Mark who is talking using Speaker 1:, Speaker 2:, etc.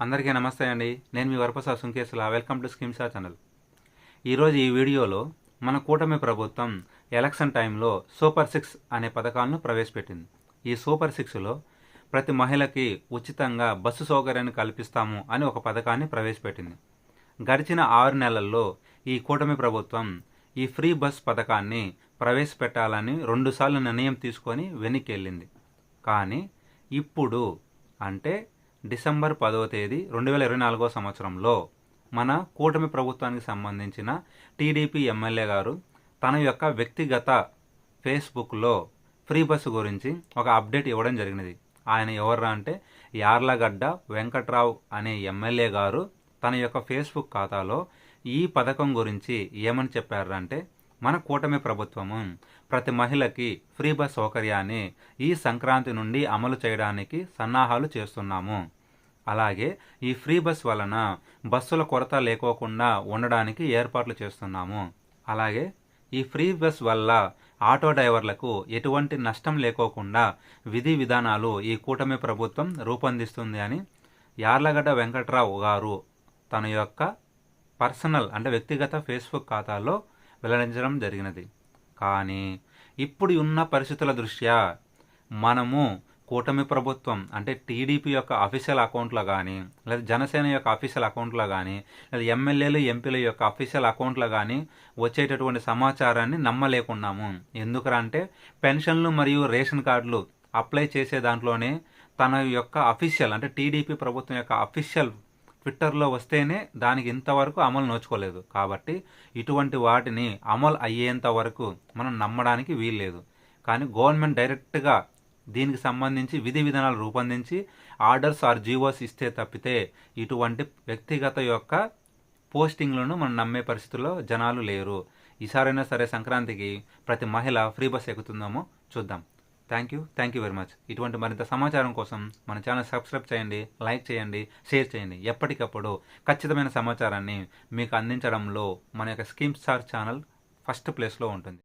Speaker 1: అందరికీ నమస్తే అండి. నేను మీ వరప్రసాద్ సుంకేసుల. వెల్కమ్ టు స్కిమ్సా ఛానల్ ఈరోజు ఈ వీడియోలో మన కూటమి ప్రభుత్వం ఎలక్షన్ టైంలో సూపర్ సిక్స్ అనే పథకాలను ప్రవేశపెట్టింది. ఈ సూపర్ సిక్స్లో ప్రతి మహిళకి ఉచితంగా బస్సు సౌకర్యాన్ని కల్పిస్తాము అని ఒక పథకాన్ని ప్రవేశపెట్టింది. గడిచిన ఆరు నెలల్లో ఈ కూటమి ప్రభుత్వం ఈ ఫ్రీ బస్ పథకాన్ని ప్రవేశపెట్టాలని రెండుసార్లు నిర్ణయం తీసుకొని వెనక్కి వెళ్ళింది. కానీ ఇప్పుడు అంటే డిసెంబర్ పదవ తేదీ రెండు వేల ఇరవై నాలుగో సంవత్సరంలో మన కూటమి ప్రభుత్వానికి సంబంధించిన టీడీపీ ఎమ్మెల్యే గారు తన యొక్క వ్యక్తిగత ఫేస్బుక్లో ఫ్రీ బస్సు గురించి ఒక అప్డేట్ ఇవ్వడం జరిగినది. ఆయన ఎవర్రా అంటే యార్లగడ్డ వెంకట్రావు అనే ఎమ్మెల్యే గారు తన యొక్క ఫేస్బుక్ ఖాతాలో ఈ పథకం గురించి ఏమని చెప్పారంటే మన కూటమి ప్రభుత్వము ప్రతి మహిళకి ఫ్రీ బస్ సౌకర్యాన్ని ఈ సంక్రాంతి నుండి అమలు చేయడానికి సన్నాహాలు చేస్తున్నాము. అలాగే ఈ ఫ్రీ బస్ వలన బస్సుల కొరత లేకోకుండా ఉండడానికి ఏర్పాట్లు చేస్తున్నాము. అలాగే ఈ ఫ్రీ బస్ వల్ల ఆటో డ్రైవర్లకు ఎటువంటి నష్టం లేకోకుండా విధి విధానాలు ఈ కూటమి ప్రభుత్వం రూపొందిస్తుంది అని యార్లగడ్డ వెంకట్రావు గారు తన యొక్క పర్సనల్ అంటే వ్యక్తిగత ఫేస్బుక్ ఖాతాలో వెల్లడించడం జరిగినది. కానీ ఇప్పుడు ఉన్న పరిస్థితుల దృష్ట్యా మనము కూటమి ప్రభుత్వం అంటే టీడీపీ యొక్క అఫీషియల్ అకౌంట్లో కానీ లేదా జనసేన యొక్క అఫీషియల్ అకౌంట్లో కానీ లేదా ఎమ్మెల్యేలు ఎంపీల యొక్క అఫీషియల్ అకౌంట్లో కానీ వచ్చేటటువంటి సమాచారాన్ని నమ్మలేకున్నాము. ఎందుకంటే పెన్షన్లు మరియు రేషన్ కార్డులు అప్లై చేసే దాంట్లోనే తన యొక్క అఫీషియల్ అంటే టీడీపీ ప్రభుత్వం యొక్క అఫీషియల్ ట్విట్టర్లో వస్తేనే దానికి ఇంతవరకు అమలు నోచుకోలేదు. కాబట్టి ఇటువంటి వాటిని అమలు అయ్యేంత వరకు మనం నమ్మడానికి వీల్లేదు. కానీ గవర్నమెంట్ డైరెక్ట్గా దీనికి సంబంధించి విధి విధానాలు రూపొందించి ఆర్డర్స్ ఆర్ జీవోస్ ఇస్తే తప్పితే ఇటువంటి వ్యక్తిగత యొక్క పోస్టింగ్లను మనం నమ్మే పరిస్థితుల్లో జనాలు లేరు. ఈసారైనా సరే సంక్రాంతికి ప్రతి మహిళ ఫ్రీ బస్ ఎక్కుతుందామో చూద్దాం. Thank you thank you very much ఇటువంటి మరింత సమాచారం కోసం మన ఛానల్ సబ్స్క్రైబ్ చేయండి లైక్ చేయండి షేర్ చేయండి. ఎప్పటికప్పుడు ఖచ్చితమైన సమాచారాన్ని మీకు అందించడంలో మన యొక్క స్కీమ్ స్టార్ ఛానల్ ఫస్ట్ ప్లేస్లో ఉంటుంది.